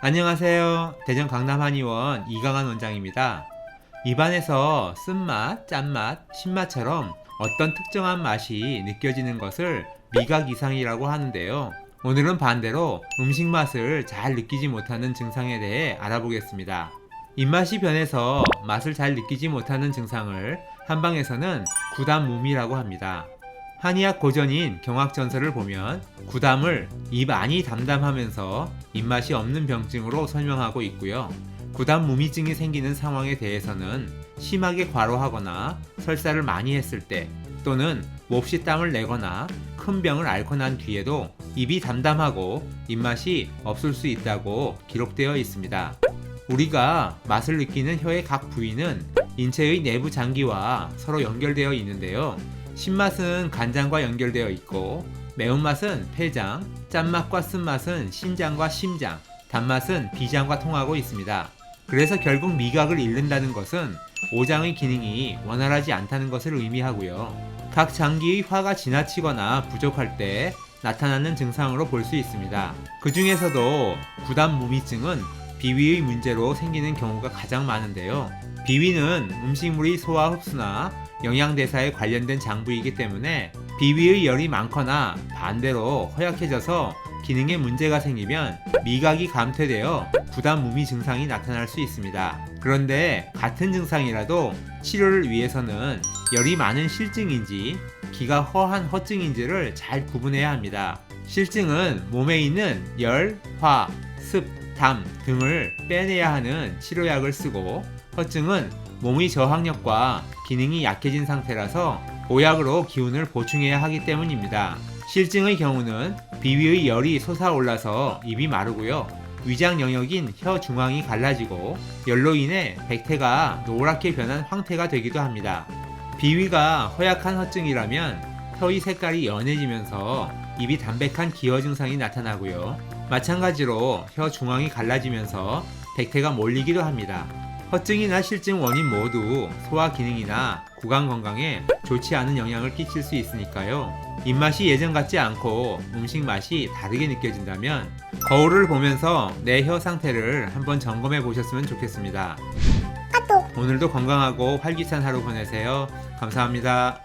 안녕하세요. 대전 강남 한의원 이강한 원장입니다. 입안에서 쓴맛, 짠맛, 신맛처럼 어떤 특정한 맛이 느껴지는 것을 미각 이상이라고 하는데요. 오늘은 반대로 음식 맛을 잘 느끼지 못하는 증상에 대해 알아보겠습니다. 입맛이 변해서 맛을 잘 느끼지 못하는 증상을 한방에서는 구담무미라고 합니다. 한의학 고전인 경학전설을 보면 구담을 입 안이 담담하면서 입맛이 없는 병증으로 설명하고 있고요. 구담 무미증이 생기는 상황에 대해서는 심하게 과로하거나 설사를 많이 했을 때 또는 몹시 땀을 내거나 큰 병을 앓고 난 뒤에도 입이 담담하고 입맛이 없을 수 있다고 기록되어 있습니다. 우리가 맛을 느끼는 혀의 각 부위는 인체의 내부 장기와 서로 연결되어 있는데요. 신맛은 간장과 연결되어 있고 매운맛은 폐장, 짠맛과 쓴맛은 신장과 심장, 단맛은 비장과 통하고 있습니다. 그래서 결국 미각을 잃는다는 것은 오장의 기능이 원활하지 않다는 것을 의미하고요. 각 장기의 화가 지나치거나 부족할 때 나타나는 증상으로 볼 수 있습니다. 그 중에서도 구담무미증은 비위의 문제로 생기는 경우가 가장 많은데요. 비위는 음식물의 소화 흡수나 영양대사에 관련된 장부이기 때문에 비위의 열이 많거나 반대로 허약해져서 기능에 문제가 생기면 미각이 감퇴되어 부담 무미 증상이 나타날 수 있습니다. 그런데 같은 증상이라도 치료를 위해서는 열이 많은 실증인지 기가 허한 허증인지를 잘 구분해야 합니다. 실증은 몸에 있는 열, 화, 습, 담 등을 빼내야 하는 치료약을 쓰고 허증은 몸의 저항력과 기능이 약해진 상태라서 보약으로 기운을 보충해야 하기 때문입니다. 실증의 경우는 비위의 열이 솟아올라서 입이 마르고요. 위장 영역인 혀 중앙이 갈라지고 열로 인해 백태가 노랗게 변한 황태가 되기도 합니다. 비위가 허약한 허증이라면 혀의 색깔이 연해지면서 입이 담백한 기어 증상이 나타나고요. 마찬가지로 혀 중앙이 갈라지면서 백태가 몰리기도 합니다. 허증이나 실증 원인 모두 소화 기능이나 구강 건강에 좋지 않은 영향을 끼칠 수 있으니까요. 입맛이 예전 같지 않고 음식 맛이 다르게 느껴진다면 거울을 보면서 내 혀 상태를 한번 점검해 보셨으면 좋겠습니다. 오늘도 건강하고 활기찬 하루 보내세요. 감사합니다.